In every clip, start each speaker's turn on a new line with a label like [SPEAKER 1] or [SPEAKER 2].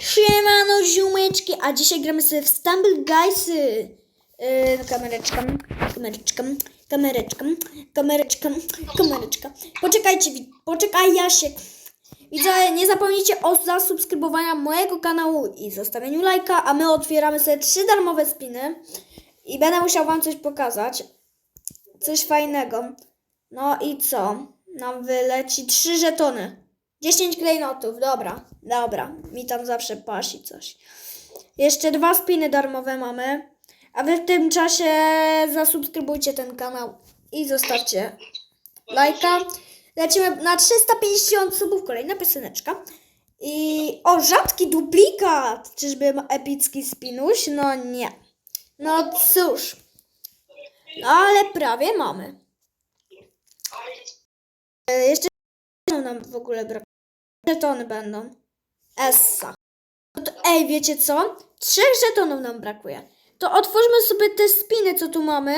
[SPEAKER 1] Siemano ziomeczki, a dzisiaj gramy sobie w Stumble Guysy. Yy, kamereczka, kamereczka, kamereczka, kamereczka. Poczekajcie, poczekaj Jasiek. Widzowie, nie zapomnijcie o zasubskrybowaniu mojego kanału i zostawieniu lajka, a my otwieramy sobie trzy darmowe spiny i będę musiał wam coś pokazać. Coś fajnego. No i co? Nam wyleci trzy żetony. 10 klejnotów, dobra, dobra. Mi tam zawsze pasi coś. Jeszcze dwa spiny darmowe mamy. A wy w tym czasie zasubskrybujcie ten kanał i zostawcie lajka. Lecimy na 350 subów, kolejna pioseneczka. I o, rzadki duplikat! Czyżby epicki spinuś? No nie. No cóż. No ale prawie mamy. E, Jeszcze nam w ogóle brakuje. Żetony będą. Essa. No to, ej, wiecie co? Trzech żetonów nam brakuje. To otwórzmy sobie te spiny, co tu mamy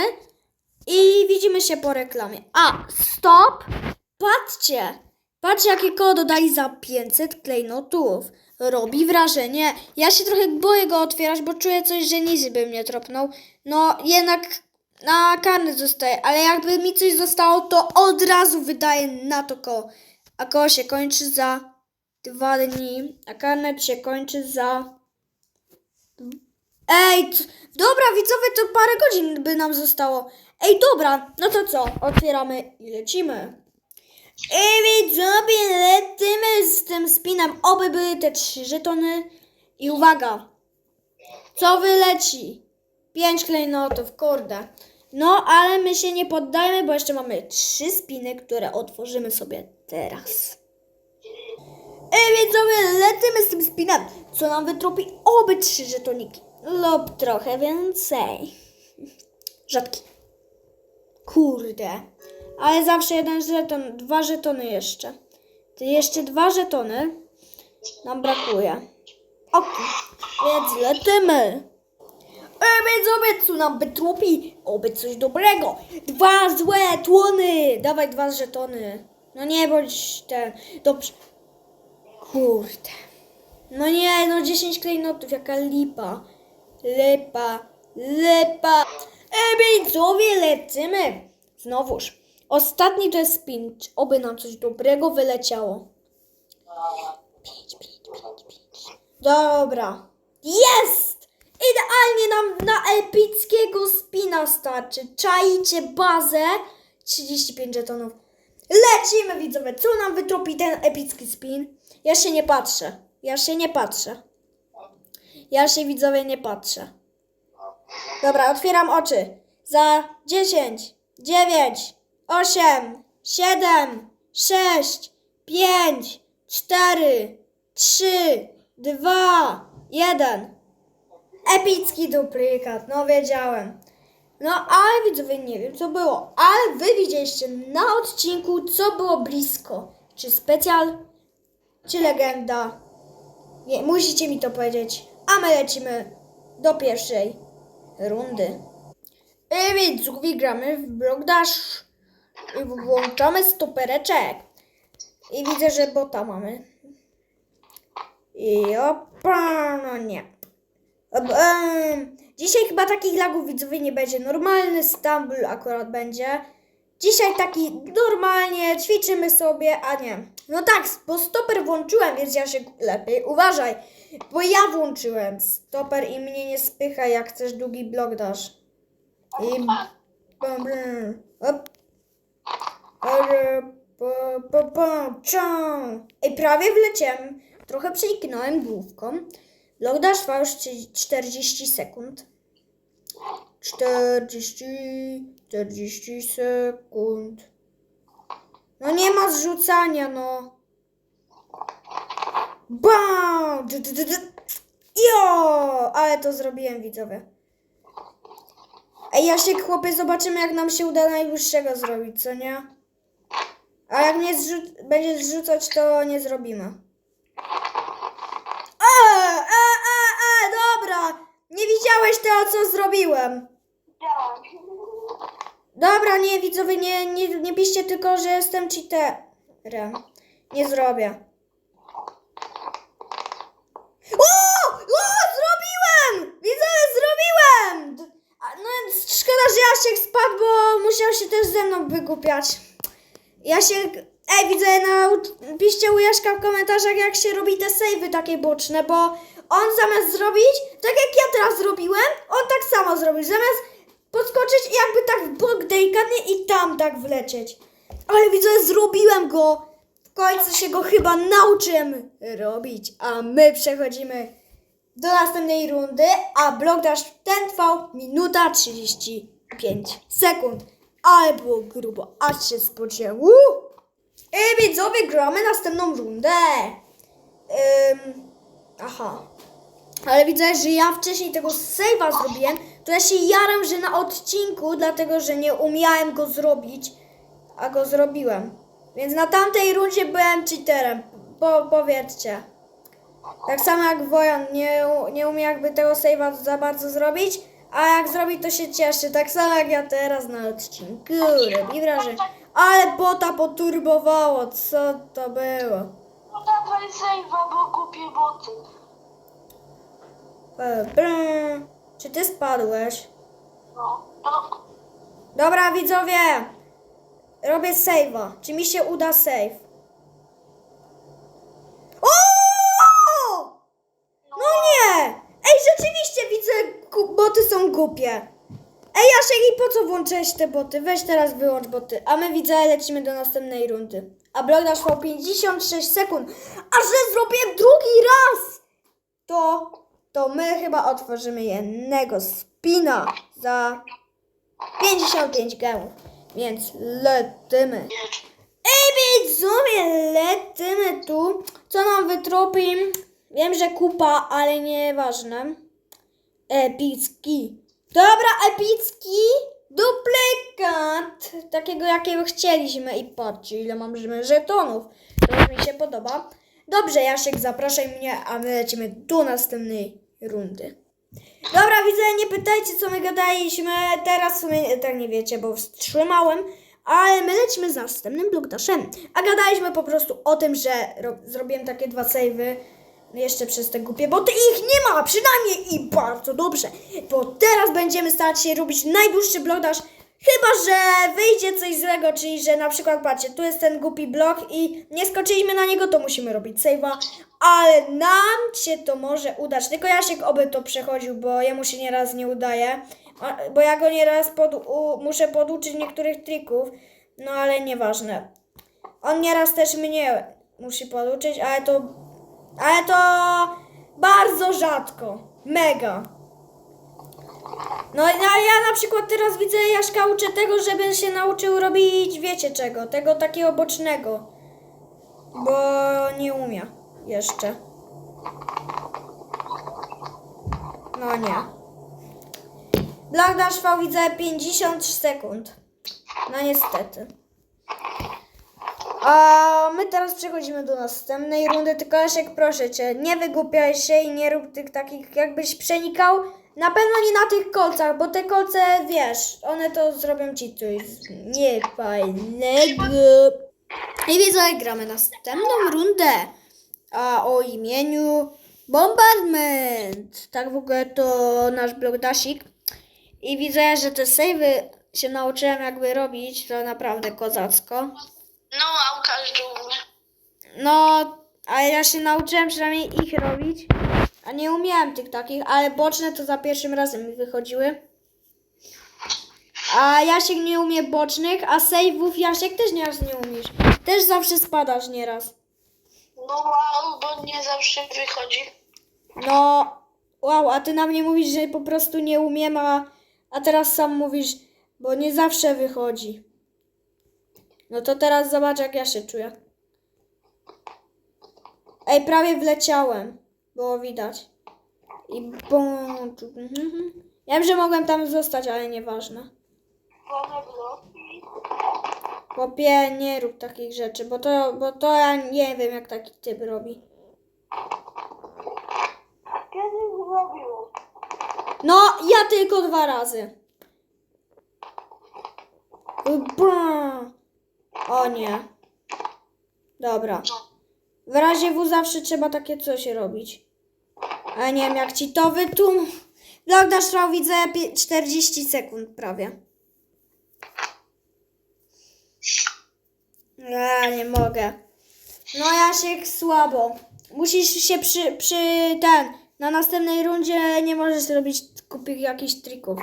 [SPEAKER 1] i widzimy się po reklamie. A, stop! Patrzcie! Patrzcie, jakie koło dodali za 500 klejnotów. Robi wrażenie. Ja się trochę boję go otwierać, bo czuję coś, że nic by mnie tropnął. No, jednak na karny zostaje, ale jakby mi coś zostało, to od razu wydaje na to koło. A koło się kończy za dwa dni, a karnet się kończy za... Ej, dobra widzowie, to parę godzin by nam zostało. Ej, dobra, no to co? Otwieramy i lecimy. Ej, widzowie, lecimy z tym spinem. Oby były te trzy żetony. I uwaga, co wyleci? Pięć klejnotów, kurde. No, ale my się nie poddajemy, bo jeszcze mamy trzy spiny, które otworzymy sobie teraz. Ej, widzowie, lecimy z tym spinem, co nam wytropi oby trzy żetoniki. Lub trochę więcej. Rzadki. Kurde. Ale zawsze jeden żeton, dwa żetony jeszcze. Jeszcze dwa żetony nam brakuje. Ok, więc lecimy. Ej, co nam wytropi? Oby coś dobrego. Dwa złe tłony. Dawaj dwa żetony. No nie bądź ten. Dobrze. Kurde. No nie, no 10 klejnotów, jaka lipa. Lipa, lipa. Ej, widzowie, lecimy. Znowuż. Ostatni to jest spin. Oby nam coś dobrego wyleciało. Pięć, pięć, pięć, pięć. Dobra. Jest! Idealnie nam na epickiego spina starczy. Czajcie bazę. 35 żetonów. Lecimy widzowie. Co nam wytropi ten epicki spin? Ja się nie patrzę. Ja się nie patrzę. Ja się widzowie nie patrzę. Dobra, otwieram oczy. Za 10, 9, 8, 7, 6, 5, 4, 3, 2, 1. Epicki duplikat, no wiedziałem. No ale widzowie, nie wiem co było, ale wy widzieliście na odcinku, co było blisko. Czy specjal, czy legenda. Nie, musicie mi to powiedzieć. A my lecimy do pierwszej rundy. I widzowie gramy w Block Dash. I włączamy stopereczek. I widzę, że bota mamy. I opa, no nie. Em, Dzisiaj chyba takich lagów widzowie nie będzie. Normalny Stumble akurat będzie. Dzisiaj taki normalnie ćwiczymy sobie, a nie. No tak, bo stoper włączyłem, więc ja się lepiej uważaj. Bo ja włączyłem stoper i mnie nie spycha, jak chcesz długi blok dasz. I... Ej, prawie wleciałem. Trochę przeniknąłem główką. Lockdash trwa już ci- 40 sekund. 40, 40 sekund. No nie ma zrzucania, no. Bam! Jo! Ale to zrobiłem, widzowie. Ej, Jasiek, chłopie, zobaczymy, jak nam się uda najwyższego zrobić, co nie? A jak nie zrzu- będzie zrzucać, to nie zrobimy. co zrobiłem. Tak. Dobra, nie widzowie, nie, nie, nie piszcie tylko, że jestem cheaterem. Nie zrobię. O! O! Zrobiłem! Widzowie, zrobiłem! No, szkoda, że Jasiek spadł, bo musiał się też ze mną wygłupiać. Jasiek... Ej, widzę, na, piszcie u Jaśka w komentarzach, jak się robi te sejwy takie boczne, bo on zamiast zrobić, tak jak ja teraz zrobiłem, on tak samo zrobił. Zamiast podskoczyć i jakby tak w bok delikatnie i tam tak wlecieć. Ale widzę, zrobiłem go. W końcu się go chyba nauczyłem robić, a my przechodzimy do następnej rundy, a blok dasz ten trwał minuta 35 sekund. Ale było grubo, aż się spoczęło. I widzowie, gramy następną rundę. Aha. Ale widzę, że ja wcześniej tego save'a zrobiłem, to ja się jaram, że na odcinku, dlatego że nie umiałem go zrobić, a go zrobiłem. Więc na tamtej rundzie byłem cheaterem. Po, powiedzcie. Tak samo jak Wojan nie, nie umie jakby tego save'a za bardzo zrobić, a jak zrobi to się cieszy. Tak samo jak ja teraz na odcinku. Robi wrażenie. Ale bota poturbowało. Co to było?
[SPEAKER 2] No dawaj save'a, bo kupię boty.
[SPEAKER 1] E, brr. Czy ty spadłeś?
[SPEAKER 2] No, no.
[SPEAKER 1] Dobra, widzowie. Robię save'a. Czy mi się uda save? O! No nie! Ej, rzeczywiście widzę, gu- boty są głupie. Ej, Jaszek, i po co włączyłeś te boty? Weź teraz wyłącz boty. A my widzę, lecimy do następnej rundy. A blok nasz trwał 56 sekund. A że zrobiłem drugi raz! To, to my chyba otworzymy jednego spina za 55 gemów. Więc lecimy. Ej, widzowie, lecimy tu. Co nam wytropi? Wiem, że kupa, ale nieważne. Epicki. Dobra, epicki duplikat. Takiego, jakiego chcieliśmy. I patrzcie, ile mam żetonów. To mi się podoba. Dobrze, Jaszek, zapraszaj mnie, a my lecimy do następnej rundy. Dobra, widzę, nie pytajcie, co my gadaliśmy. Teraz w sumie tak nie wiecie, bo wstrzymałem. Ale my lecimy z następnym blokdaszem. A gadaliśmy po prostu o tym, że ro- zrobiłem takie dwa save'y jeszcze przez te głupie, bo ty ich nie ma, przynajmniej i bardzo dobrze. Bo teraz będziemy starać się robić najdłuższy blokdasz, chyba że wyjdzie coś złego, czyli że na przykład, patrzcie, tu jest ten głupi blok i nie skoczyliśmy na niego, to musimy robić save'a, ale nam się to może udać. Tylko Jasiek oby to przechodził, bo jemu się nieraz nie udaje, bo ja go nieraz pod, u, muszę poduczyć niektórych trików, no ale nieważne. On nieraz też mnie musi poduczyć, ale to, ale to bardzo rzadko, mega. No a ja na przykład teraz widzę Jaszka uczę tego, żeby się nauczył robić wiecie czego, tego takiego bocznego. Bo nie umie jeszcze. No nie. Black Dash V widzę 50 sekund. No niestety. A my teraz przechodzimy do następnej rundy. Tylko Leszek, proszę cię, nie wygłupiaj się i nie rób tych takich, jakbyś przenikał. Na pewno nie na tych kolcach, bo te kolce, wiesz, one to zrobią ci coś niefajnego. I widzę, gramy następną rundę. A o imieniu Bombardment. Tak w ogóle to nasz blogdasik. I widzę, że te savey się nauczyłem jakby robić, to naprawdę kozacko.
[SPEAKER 2] No, a Łukasz dżungli.
[SPEAKER 1] No, ale ja się nauczyłem przynajmniej ich robić. A nie umiałem tych takich, ale boczne to za pierwszym razem mi wychodziły. A Jasiek nie umie bocznych, a save'ów Jasiek też nieraz nie umiesz. Też zawsze spadasz nieraz.
[SPEAKER 2] No wow, bo nie zawsze wychodzi.
[SPEAKER 1] No, wow, a ty na mnie mówisz, że po prostu nie umiem, a, a teraz sam mówisz, bo nie zawsze wychodzi. No to teraz zobacz, jak ja się czuję. Ej, prawie wleciałem. Było widać. I bum. Ja wiem, że mogłem tam zostać, ale nieważne. Chłopie, nie rób takich rzeczy, bo to, bo to ja nie wiem, jak taki typ robi.
[SPEAKER 2] Kiedy zrobił?
[SPEAKER 1] No, ja tylko dwa razy. O nie. Dobra. W razie W zawsze trzeba takie coś robić. A nie wiem, jak ci to wytłum... Blogdash trwał, widzę, pie- 40 sekund prawie. Ja nie mogę. No ja się słabo. Musisz się przy, przy ten. Na następnej rundzie nie możesz robić kupić jakichś trików.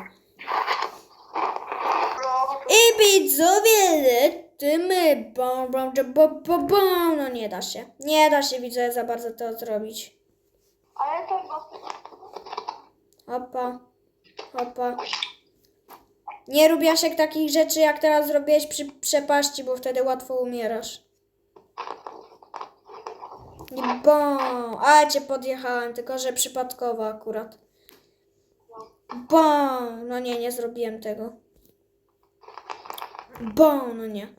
[SPEAKER 2] No,
[SPEAKER 1] I widzowie lecimy. Bum, bum, bum, bum, bum, bum. No nie da się. Nie da się widzowie za bardzo to zrobić.
[SPEAKER 2] ale tego...
[SPEAKER 1] Hopa. Hopa. Nie rób Jasiek takich rzeczy jak teraz zrobiłeś przy przepaści, bo wtedy łatwo umierasz. Bom! A cię podjechałem, tylko że przypadkowo akurat. Bom! No nie, nie zrobiłem tego. Bom! No nie.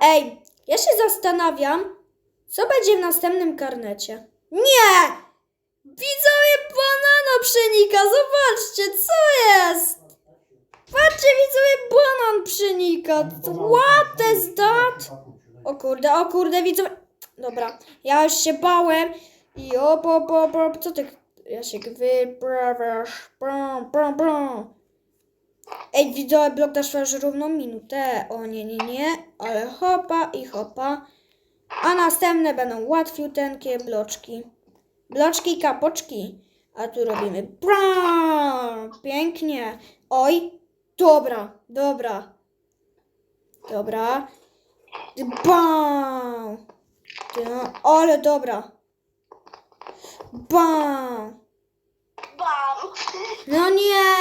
[SPEAKER 1] Ej, ja się zastanawiam, co będzie w następnym karnecie. Nie! Widzowie banana przenika, zobaczcie, co jest? Patrzcie, widzowie, banan przenika. What is that? O kurde, o kurde, widzowie. Dobra, ja już się bałem. I op, op, op, op. Co ty, Jasiek, wyprawiasz? Brum, brum, brum. Ej, widzowie, blok dasz już równą minutę. O nie, nie, nie, ale hopa i hopa. A następne będą łatwiuteńkie bloczki. Bloczki, kapoczki. A tu robimy bram, pięknie. Oj, dobra, dobra. Dobra. Bam. Ty- Ale dobra. Bam.
[SPEAKER 2] Bam!
[SPEAKER 1] No nie!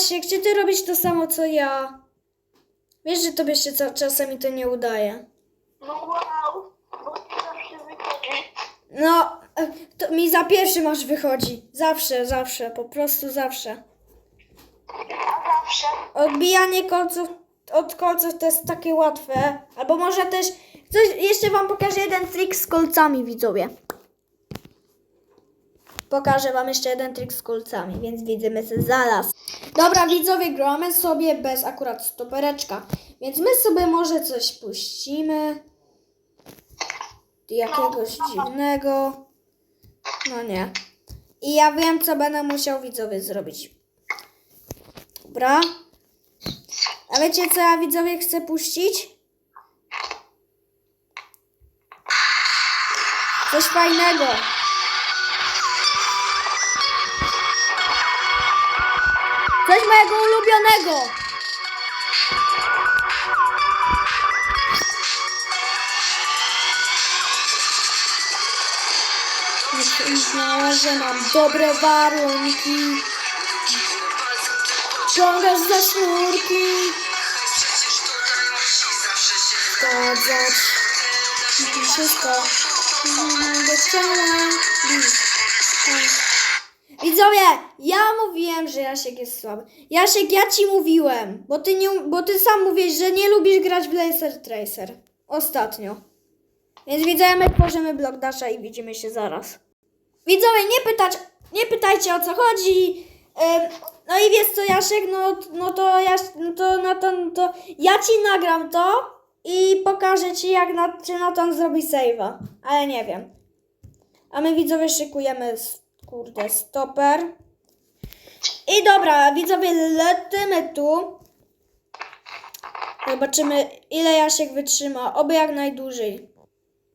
[SPEAKER 1] Jasiek, czy ty robisz to samo co ja? Wiesz, że tobie się ca- czasami to nie udaje.
[SPEAKER 2] No wow! Bo nie zawsze wychodzi.
[SPEAKER 1] No, e, to mi za pierwszy masz wychodzi. Zawsze, zawsze, po prostu zawsze.
[SPEAKER 2] A zawsze.
[SPEAKER 1] Odbijanie kolców od kolców to jest takie łatwe. Albo może też. Coś, jeszcze wam pokażę jeden trik z kolcami, widzowie. Pokażę wam jeszcze jeden trik z kolcami, więc widzimy się zaraz. Dobra, widzowie, gramy sobie bez akurat stopereczka. Więc my sobie może coś puścimy. Jakiegoś dziwnego. No nie. I ja wiem, co będę musiał widzowie zrobić. Dobra. A wiecie, co ja widzowie chcę puścić? Coś fajnego. Ulubionego. Uznała, że mam dobre warunki. Ciągasz za sznurki. Zgadzać. I wszystko. Do ciała. Widzowie, ja mówiłem, że Jasiek jest słaby. Jasiek, ja ci mówiłem, bo ty, nie, bo ty sam mówisz, że nie lubisz grać w Laser Tracer. Ostatnio. Więc widzowie, my tworzymy blok Dasha i widzimy się zaraz. Widzowie, nie pytać, nie pytajcie o co chodzi. No i wiesz co, Jasiek, no, no to ja, no to, no to, ja ci nagram to i pokażę ci, jak na, czy Natan zrobi save'a. Ale nie wiem. A my widzowie szykujemy, kurde, stoper. I dobra, widzowie, lecimy tu. Zobaczymy, ile Jasiek wytrzyma. Oby jak najdłużej.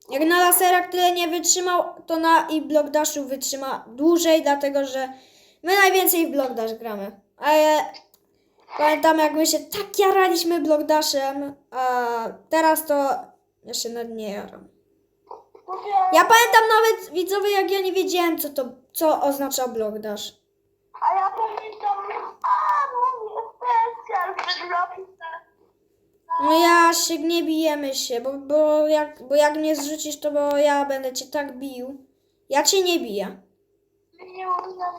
[SPEAKER 1] Jak na laserach tyle nie wytrzymał, to na i Block Dashu wytrzyma dłużej, dlatego że my najwięcej w gramy. Ale pamiętam jak my się tak jaraliśmy Block Dashem, a teraz to ja się nad nie jaram. Ja pamiętam nawet widzowie jak ja nie wiedziałem co to, co oznacza Block Dash.
[SPEAKER 2] a ja pamiętam... A, mówię, specjal wydrobił
[SPEAKER 1] No ja się nie bijemy się, bo, bo, jak, bo jak mnie zrzucisz, to bo ja będę cię tak bił. Ja cię nie biję.
[SPEAKER 2] Nie uznam.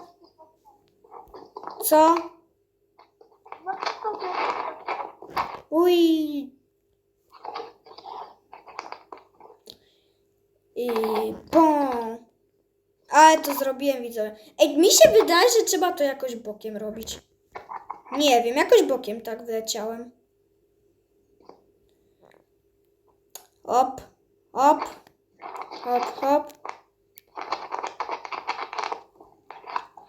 [SPEAKER 1] Co?
[SPEAKER 2] No to to
[SPEAKER 1] Uj. I pom. Ale to zrobiłem, widzę. Ej, mi się wydaje, że trzeba to jakoś bokiem robić. Nie wiem, jakoś bokiem tak wyleciałem. Hop, hop, hop, hop.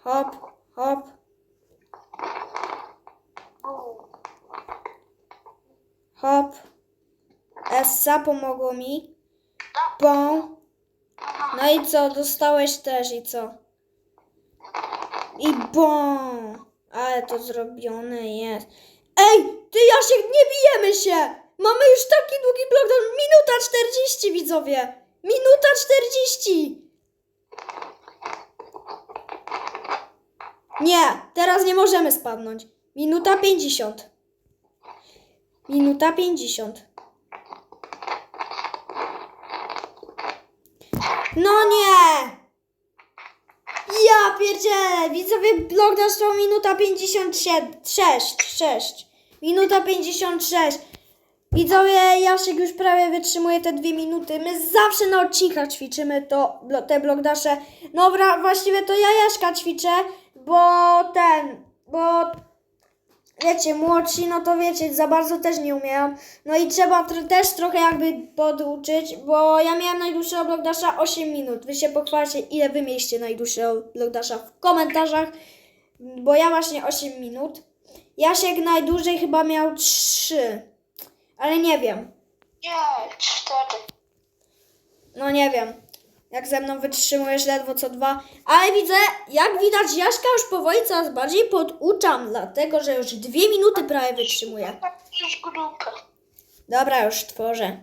[SPEAKER 1] Hop, hop.
[SPEAKER 2] Hop.
[SPEAKER 1] Essa pomogło mi. Pom. No i co? Dostałeś też i co? I bon. Ale to zrobione jest. Ej, ty Jasiek, nie bijemy się! Mamy już taki długi blok, minuta 40 widzowie! Minuta 40! Nie, teraz nie możemy spadnąć. Minuta 50. Minuta 50. No nie! Ja pierdzielę! Widzowie, blok trwał minuta 56. 6. Minuta 56. Widzowie, Jasiek już prawie wytrzymuje te dwie minuty. My zawsze na odcinkach ćwiczymy to, te blokdasze. No właściwie to ja Jaśka ćwiczę, bo ten, bo wiecie, młodsi, no to wiecie, za bardzo też nie umieją. No i trzeba tr- też trochę jakby poduczyć, bo ja miałem najdłuższego blokdasza 8 minut. Wy się pochwalcie, ile wy mieliście najdłuższego blokdasza w komentarzach, bo ja właśnie 8 minut. Jasiek najdłużej chyba miał 3, ale nie wiem.
[SPEAKER 2] Nie, cztery.
[SPEAKER 1] No nie wiem. Jak ze mną wytrzymujesz ledwo co dwa. Ale widzę, jak widać, Jaśka już powoli coraz bardziej poduczam, dlatego że już dwie minuty prawie wytrzymuje.
[SPEAKER 2] Tak już grupę.
[SPEAKER 1] Dobra, już tworzę.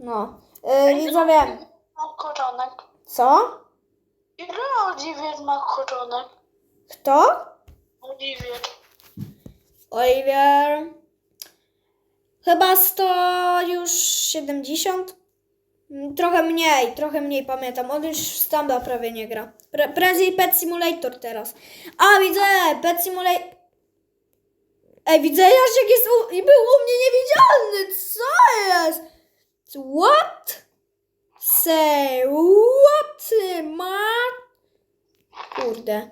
[SPEAKER 1] No. Yy, widzowie,
[SPEAKER 2] Ma koronek.
[SPEAKER 1] co?
[SPEAKER 2] Ile Oliwier ma koronek?
[SPEAKER 1] Kto?
[SPEAKER 2] Oliwier.
[SPEAKER 1] Oliver. Chyba 100 już 70? Mm, Trochę mniej, trochę mniej pamiętam. On już w Stamba prawie nie gra. Pre prędzej Pet Simulator teraz. A, widzę, Pet Simulator. Ej, widzę, Jasiek jest u... i był u mnie niewidzialny. Co jest? What? Say, what ma? Kurde.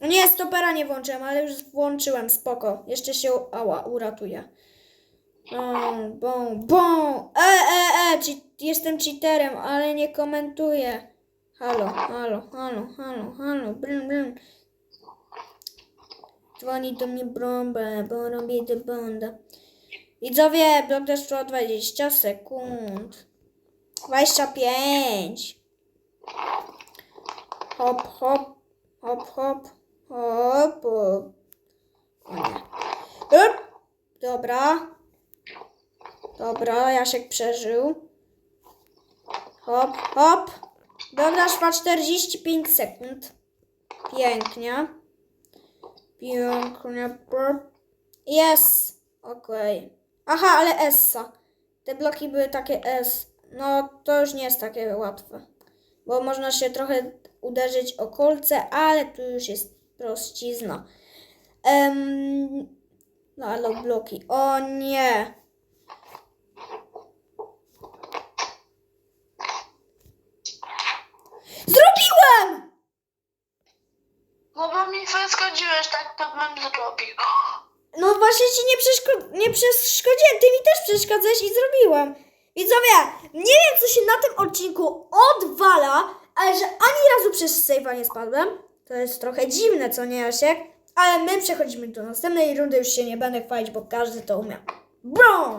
[SPEAKER 1] Nie, stopera nie włączyłem, ale już włączyłem, spoko. Jeszcze się, ała, uratuję. Bum, bum, bum. E, e, e, ci, jestem cheaterem, ale nie komentuję. Halo, halo, halo, halo, halo, bryn, bryn. Dzwoni do mnie brąbę, bo robię do bonda. Widzowie, blok też trwa 20 sekund. 25. Hop, hop, hop, hop, hop, hop. Dobra. Dobra, Jasiek przeżył. Hop, hop. Dobra, trwa 45 sekund. Pięknie. Pięknie. Jest. Okej. Aha, ale Essa. Te bloki były takie S. No, to już nie jest takie łatwe. Bo można się trochę uderzyć o kolce, ale tu już jest prościzna. Um, no, ale bloki. O nie. Zrobiłem!
[SPEAKER 2] No bo mi wyskoczyłeś, tak to bym zrobił.
[SPEAKER 1] No właśnie ci nie, przeszko- nie przeszkodziłem, ty mi też przeszkadzałeś i zrobiłem. Widzowie, nie wiem co się na tym odcinku odwala, ale że ani razu przez save'a nie spadłem. To jest trochę dziwne, co nie Jasiek? Ale my przechodzimy do następnej rundy, już się nie będę chwalić, bo każdy to umie. Bro!